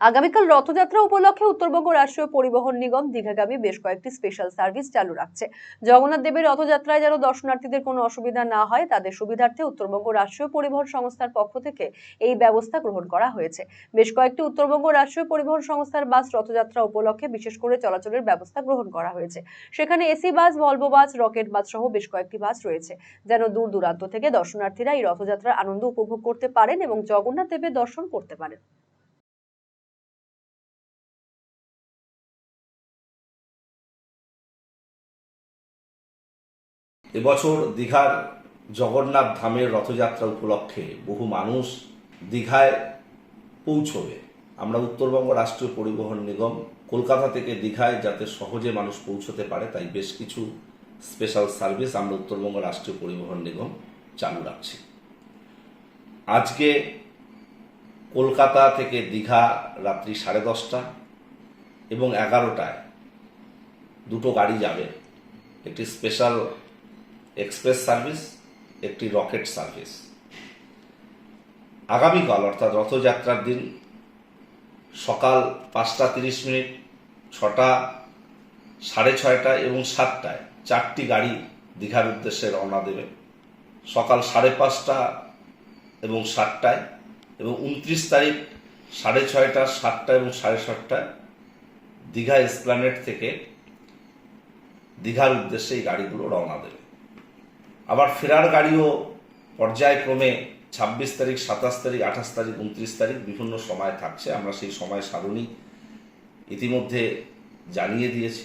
আগামীকাল রথযাত্রা উপলক্ষে উত্তরবঙ্গ রাষ্ট্রীয় পরিবহন নিগম দীঘাগামী বেশ কয়েকটি স্পেশাল সার্ভিস চালু রাখছে। জগন্নাথ দেবের রথযাত্রায় যেন দর্শনার্থীদের কোনো অসুবিধা না হয়, তাদের সুবিধার্থে উত্তরবঙ্গ রাষ্ট্রীয় পরিবহন সংস্থার পক্ষ থেকে এই ব্যবস্থা গ্রহণ করা হয়েছে। বেশ কয়েকটি উত্তরবঙ্গ রাষ্ট্রীয় পরিবহন সংস্থার বাস রথযাত্রা উপলক্ষে বিশেষ করে চলাচলের ব্যবস্থা গ্রহণ করা হয়েছে। সেখানে A C bus, Volvo bus, rocket bus সহ বেশ কয়েকটি বাস রয়েছে। যেন দূর দূরান্ত থেকে দর্শনার্থীরা এই রথযাত্রার আনন্দ উপভোগ করতে পারেন এবং জগন্নাথ দেবের দর্শন করতে পারেন। এবছর দীঘার জগন্নাথ ধামের রথযাত্রা উপলক্ষে বহু মানুষ দীঘায় পৌঁছবে। আমরা উত্তরবঙ্গ রাষ্ট্রীয় পরিবহন নিগম কলকাতা থেকে দীঘায় যাতে সহজে মানুষ পৌঁছতে পারে, তাই বেশ কিছু স্পেশাল সার্ভিস আমরা উত্তরবঙ্গ রাষ্ট্রীয় পরিবহন নিগম চালু রাখছি। আজকে কলকাতা থেকে দীঘা রাত্রি সাড়ে দশটা এবং এগারোটায় দুটো গাড়ি যাবে। একটি স্পেশাল এক্সপ্রেস সার্ভিস, একটি রকেট সার্ভিস। আগামীকাল, অর্থাৎ রথযাত্রার দিন, সকাল পাঁচটা তিরিশ মিনিট, ছটা সাড়ে ছয়টা এবং সাতটায় চারটি গাড়ি দীঘার উদ্দেশ্যে রওনা দেবে। সকাল সাড়ে পাঁচটা এবং সাতটায় এবং উনত্রিশ তারিখ সাড়ে ছয়টা, সাতটা এবং সাড়ে সাতটায় দীঘা এসপ্ল্যানেট থেকে দীঘার উদ্দেশ্যে এই গাড়িগুলো রওনা দেবে। আবার ফেরার গাড়িও পর্যায়ক্রমে ছাব্বিশ তারিখ, সাতাশ তারিখ, আঠাশ তারিখ, উনত্রিশ তারিখ বিভিন্ন সময় থাকছে। আমরা সেই সময় সারণী ইতিমধ্যে জানিয়ে দিয়েছি।